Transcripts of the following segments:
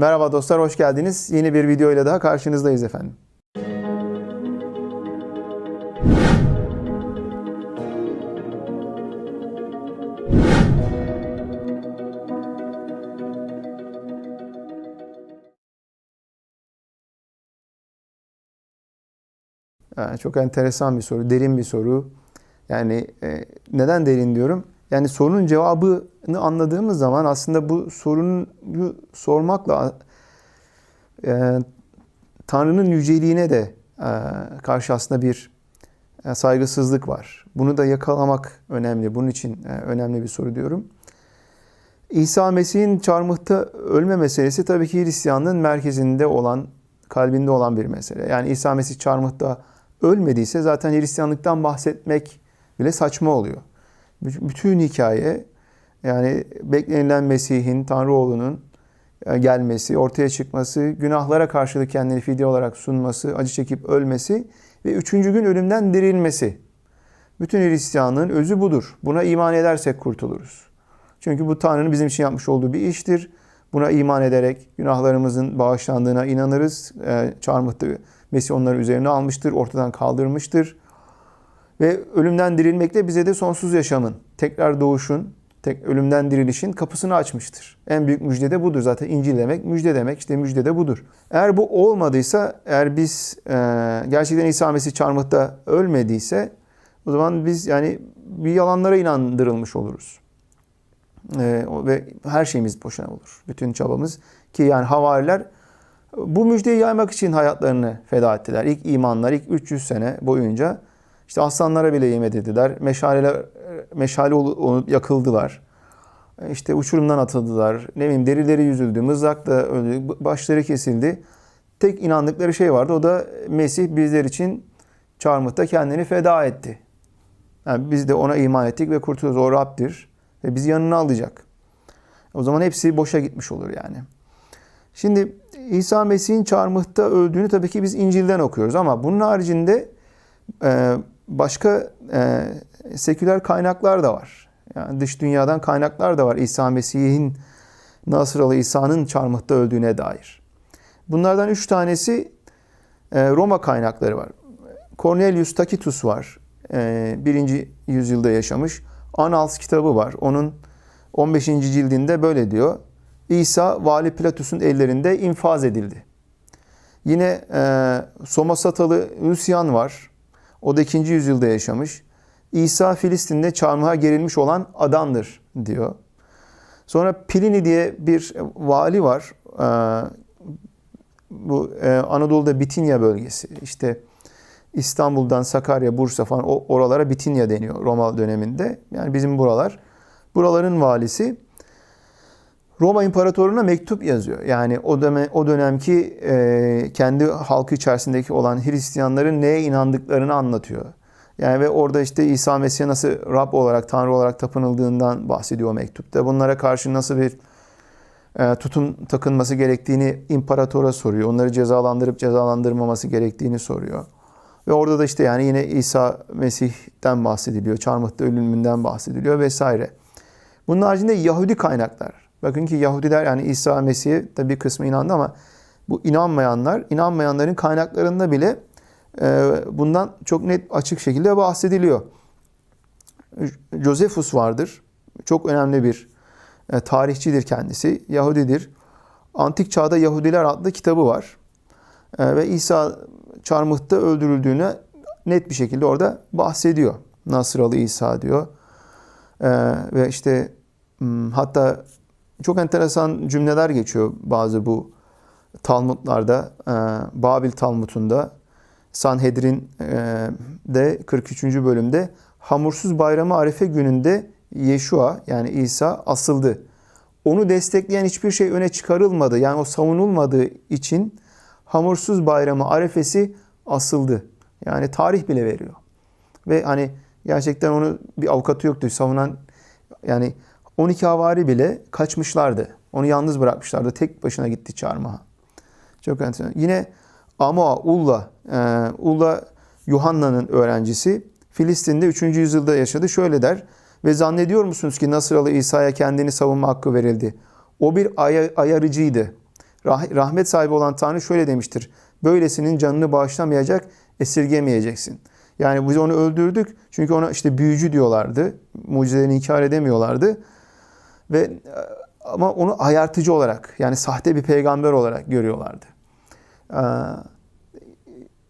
Merhaba dostlar, hoş geldiniz. Yeni bir video ile daha karşınızdayız efendim. Çok enteresan bir soru, derin bir soru. Yani e, neden derin diyorum? Yani sorunun cevabını anladığımız zaman aslında bu sorunu sormakla e, Tanrı'nın yüceliğine de e, karşı aslında bir e, saygısızlık var. Bunu da yakalamak önemli. Bunun için e, önemli bir soru diyorum. İsa Mesih'in çarmıhta ölme meselesi tabii ki Hristiyanlığın merkezinde olan, kalbinde olan bir mesele. Yani İsa Mesih çarmıhta ölmediyse zaten Hristiyanlıktan bahsetmek bile saçma oluyor. Bütün hikaye yani beklenilen Mesih'in, Tanrı oğlunun e, gelmesi, ortaya çıkması, günahlara karşılık kendini fidye olarak sunması, acı çekip ölmesi ve üçüncü gün ölümden dirilmesi. Bütün Hristiyanlığın özü budur. Buna iman edersek kurtuluruz. Çünkü bu Tanrı'nın bizim için yapmış olduğu bir iştir. Buna iman ederek günahlarımızın bağışlandığına inanırız. E, çarmıhta Mesih onları üzerine almıştır, ortadan kaldırmıştır. Ve ölümden dirilmekle bize de sonsuz yaşamın, tekrar doğuşun, tek ölümden dirilişin kapısını açmıştır. En büyük müjde de budur. Zaten İncil demek müjde demek. İşte müjde de budur. Eğer bu olmadıysa, eğer biz e, gerçekten İsa Mesih çarmıhta ölmediyse o zaman biz yani bir yalanlara inandırılmış oluruz. E, ve her şeyimiz boşuna olur. Bütün çabamız ki yani havariler bu müjdeyi yaymak için hayatlarını feda ettiler. İlk imanlar ilk 300 sene boyunca işte aslanlara bile yem edildiler. Meşaleler meşale olup yakıldılar. İşte uçurumdan atıldılar. Ne bileyim derileri yüzüldü, mızrakla öldü, başları kesildi. Tek inandıkları şey vardı. O da Mesih bizler için çarmıhta kendini feda etti. Yani biz de ona iman ettik ve kurtuluyoruz. O Rab'dir ve bizi yanına alacak. O zaman hepsi boşa gitmiş olur yani. Şimdi İsa Mesih'in çarmıhta öldüğünü tabii ki biz İncil'den okuyoruz ama bunun haricinde başka e, seküler kaynaklar da var. Yani dış dünyadan kaynaklar da var İsa Mesih'in Nasıralı İsa'nın çarmıhta öldüğüne dair. Bunlardan üç tanesi e, Roma kaynakları var. Cornelius Tacitus var. E, birinci yüzyılda yaşamış. Annals kitabı var. Onun 15. cildinde böyle diyor. İsa Vali Pilatus'un ellerinde infaz edildi. Yine e, Somosatalı Lucian var. O da 2. yüzyılda yaşamış. İsa Filistin'de çarmıha gerilmiş olan adamdır diyor. Sonra Plini diye bir vali var. E, bu e, Anadolu'da Bitinya bölgesi. İşte İstanbul'dan Sakarya, Bursa falan o oralara Bitinya deniyor Roma döneminde. Yani bizim buralar. Buraların valisi Roma İmparatorluğu'na mektup yazıyor. Yani o dönem o dönemki e, kendi halkı içerisindeki olan Hristiyanların neye inandıklarını anlatıyor. Yani ve orada işte İsa Mesih'e nasıl Rab olarak, Tanrı olarak tapınıldığından bahsediyor o mektupta. Bunlara karşı nasıl bir e, tutum takınması gerektiğini imparatora soruyor. Onları cezalandırıp cezalandırmaması gerektiğini soruyor. Ve orada da işte yani yine İsa Mesih'ten bahsediliyor. Çarmıhta ölümünden bahsediliyor vesaire. Bunun haricinde Yahudi kaynaklar. Bakın ki Yahudiler yani İsa Mesih'e tabi bir kısmı inandı ama bu inanmayanlar, inanmayanların kaynaklarında bile e, bundan çok net açık şekilde bahsediliyor. Josephus vardır. Çok önemli bir e, tarihçidir kendisi. Yahudidir. Antik Çağda Yahudiler adlı kitabı var. E, ve İsa çarmıhta öldürüldüğünü net bir şekilde orada bahsediyor. Nasıralı İsa diyor. Ve işte hmm, hatta çok enteresan cümleler geçiyor bazı bu Talmudlarda. E, Babil Talmud'unda Sanhedrin e, de 43. bölümde hamursuz bayramı Arife gününde Yeşua yani İsa asıldı. Onu destekleyen hiçbir şey öne çıkarılmadı. Yani o savunulmadığı için hamursuz bayramı Arefesi asıldı. Yani tarih bile veriyor. Ve hani gerçekten onu bir avukatı yoktu. Savunan yani 12 havari bile kaçmışlardı. Onu yalnız bırakmışlardı. Tek başına gitti çarmıha. Çok enteresan. Yine Amoa, Ulla, e, Ulla Yuhanna'nın öğrencisi Filistin'de 3. yüzyılda yaşadı. Şöyle der. Ve zannediyor musunuz ki Nasıralı İsa'ya kendini savunma hakkı verildi? O bir aya- ayarıcıydı. Rah- rahmet sahibi olan Tanrı şöyle demiştir. Böylesinin canını bağışlamayacak, esirgemeyeceksin. Yani biz onu öldürdük çünkü ona işte büyücü diyorlardı. Mucizelerini inkar edemiyorlardı. Ve e, ama onu ayartıcı olarak yani sahte bir peygamber olarak görüyorlardı. Ee,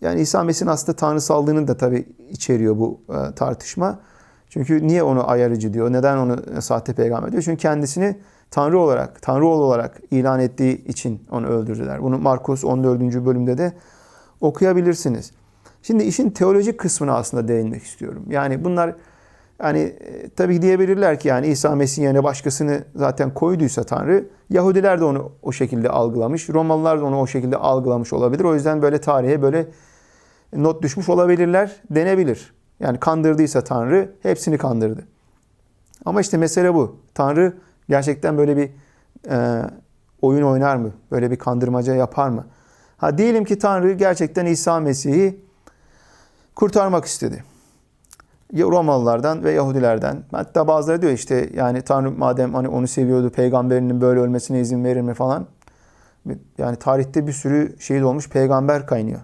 Yani İsa Mesih'in aslında tanrısallığını da tabii içeriyor bu e, tartışma. Çünkü niye onu ayarıcı diyor? Neden onu sahte peygamber diyor? Çünkü kendisini Tanrı olarak, Tanrı oğlu olarak ilan ettiği için onu öldürdüler. Bunu Markus 14. bölümde de okuyabilirsiniz. Şimdi işin teolojik kısmına aslında değinmek istiyorum. Yani bunlar yani e, tabii diyebilirler ki yani İsa Mesih yerine başkasını zaten koyduysa Tanrı, Yahudiler de onu o şekilde algılamış, Romalılar da onu o şekilde algılamış olabilir. O yüzden böyle tarihe böyle not düşmüş olabilirler denebilir. Yani kandırdıysa Tanrı hepsini kandırdı. Ama işte mesele bu. Tanrı gerçekten böyle bir e, oyun oynar mı? Böyle bir kandırmaca yapar mı? Ha diyelim ki Tanrı gerçekten İsa Mesih'i kurtarmak istedi. Romalılardan ve Yahudilerden. Hatta bazıları diyor işte yani Tanrı madem hani onu seviyordu peygamberinin böyle ölmesine izin verir mi falan. Yani tarihte bir sürü şehit olmuş peygamber kaynıyor.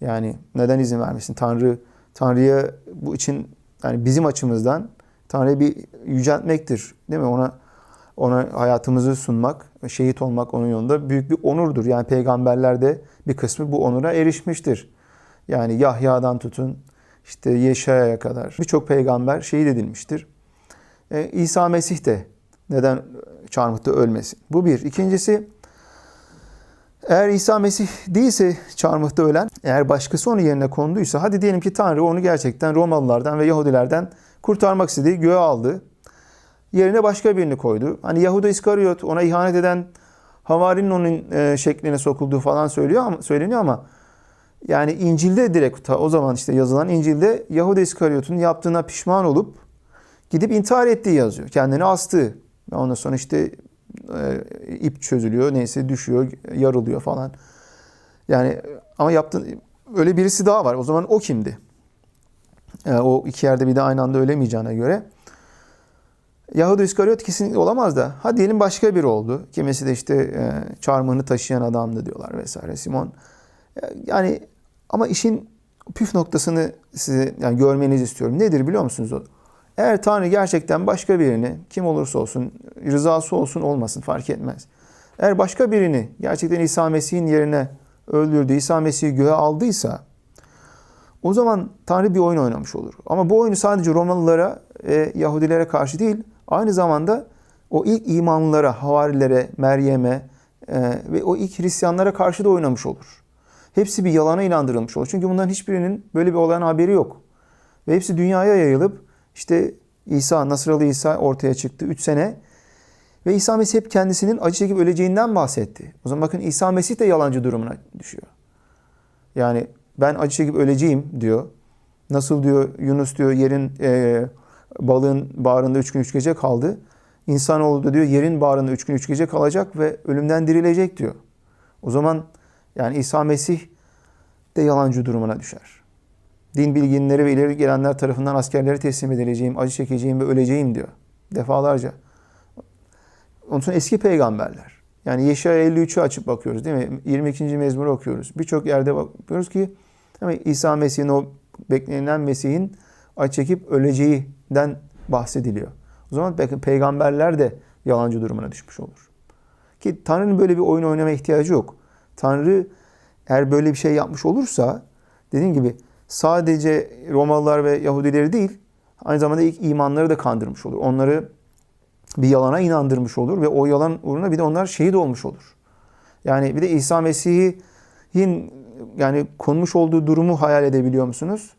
Yani neden izin vermesin? Tanrı Tanrı'ya bu için yani bizim açımızdan Tanrı'yı bir yüceltmektir. Değil mi? Ona ona hayatımızı sunmak, şehit olmak onun yolunda büyük bir onurdur. Yani peygamberler de bir kısmı bu onura erişmiştir. Yani Yahya'dan tutun işte Yeşaya'ya kadar birçok peygamber şehit edilmiştir. Ee, İsa Mesih de neden çarmıhta ölmesin? Bu bir. İkincisi eğer İsa Mesih değilse çarmıhta ölen, eğer başkası onun yerine konduysa hadi diyelim ki Tanrı onu gerçekten Romalılardan ve Yahudilerden kurtarmak istedi, göğe aldı. Yerine başka birini koydu. Hani Yahuda İskariot ona ihanet eden havarinin onun e, şekline sokulduğu falan söylüyor ama söyleniyor ama yani İncil'de direkt o zaman işte yazılan İncil'de Yahuda İskariot'un yaptığına pişman olup gidip intihar ettiği yazıyor. Kendini astığı. Ondan sonra işte e, ip çözülüyor, neyse düşüyor, yarılıyor falan. Yani ama yaptığın öyle birisi daha var. O zaman o kimdi? E, o iki yerde bir de aynı anda ölemeyeceğine göre. Yahudi İskariot kesinlikle olamaz da. Ha diyelim başka biri oldu. Kimisi de işte e, çarmıhını taşıyan adamdı diyorlar vesaire. Simon. Yani ama işin püf noktasını size yani görmenizi istiyorum. Nedir biliyor musunuz o? Eğer Tanrı gerçekten başka birini kim olursa olsun rızası olsun olmasın fark etmez. Eğer başka birini gerçekten İsa Mesih'in yerine öldürdü, İsa Mesih'i göğe aldıysa o zaman Tanrı bir oyun oynamış olur. Ama bu oyunu sadece Romalılara ve Yahudilere karşı değil, aynı zamanda o ilk imanlılara, havarilere, Meryem'e e, ve o ilk Hristiyanlara karşı da oynamış olur. Hepsi bir yalana inandırılmış olur. Çünkü bunların hiçbirinin böyle bir olayın haberi yok. Ve hepsi dünyaya yayılıp işte İsa, Nasralı İsa ortaya çıktı 3 sene. Ve İsa Mesih hep kendisinin acı çekip öleceğinden bahsetti. O zaman bakın İsa Mesih de yalancı durumuna düşüyor. Yani ben acı çekip öleceğim diyor. Nasıl diyor Yunus diyor yerin e, balığın bağrında üç gün üç gece kaldı. İnsanoğlu da diyor yerin bağrında üç gün üç gece kalacak ve ölümden dirilecek diyor. O zaman yani İsa Mesih de yalancı durumuna düşer. Din bilginleri ve ileri gelenler tarafından askerlere teslim edileceğim, acı çekeceğim ve öleceğim diyor. Defalarca. Onun için eski peygamberler. Yani Yeşaya 53'ü açıp bakıyoruz değil mi? 22. mezmuru okuyoruz. Birçok yerde bakıyoruz ki mi? İsa Mesih'in o beklenilen Mesih'in acı çekip öleceğinden bahsediliyor. O zaman peygamberler de yalancı durumuna düşmüş olur. Ki Tanrı'nın böyle bir oyun oynama ihtiyacı yok. Tanrı eğer böyle bir şey yapmış olursa dediğim gibi sadece Romalılar ve Yahudileri değil aynı zamanda ilk imanları da kandırmış olur. Onları bir yalana inandırmış olur ve o yalan uğruna bir de onlar şehit olmuş olur. Yani bir de İsa Mesih'in yani konmuş olduğu durumu hayal edebiliyor musunuz?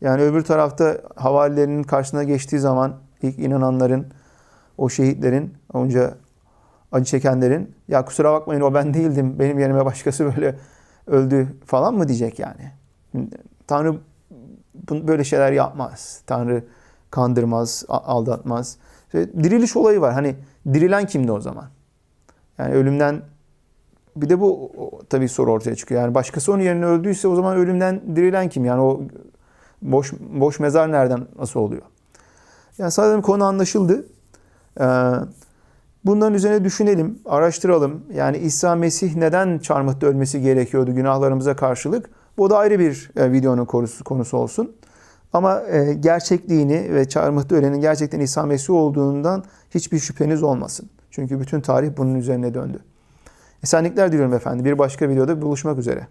Yani öbür tarafta havarilerinin karşısına geçtiği zaman ilk inananların, o şehitlerin, onca acı çekenlerin ya kusura bakmayın o ben değildim, benim yerime başkası böyle öldü falan mı diyecek yani? Tanrı böyle şeyler yapmaz. Tanrı kandırmaz, aldatmaz. Diriliş olayı var. Hani dirilen kimdi o zaman? Yani ölümden bir de bu tabii soru ortaya çıkıyor. Yani başkası onun yerine öldüyse o zaman ölümden dirilen kim? Yani o boş boş mezar nereden nasıl oluyor? Yani sadece konu anlaşıldı. Ee, Bunların üzerine düşünelim, araştıralım. Yani İsa Mesih neden çarmıhta ölmesi gerekiyordu günahlarımıza karşılık? Bu da ayrı bir e, videonun konusu, konusu olsun. Ama e, gerçekliğini ve çarmıhta ölenin gerçekten İsa Mesih olduğundan hiçbir şüpheniz olmasın. Çünkü bütün tarih bunun üzerine döndü. Esenlikler diliyorum efendim. Bir başka videoda buluşmak üzere.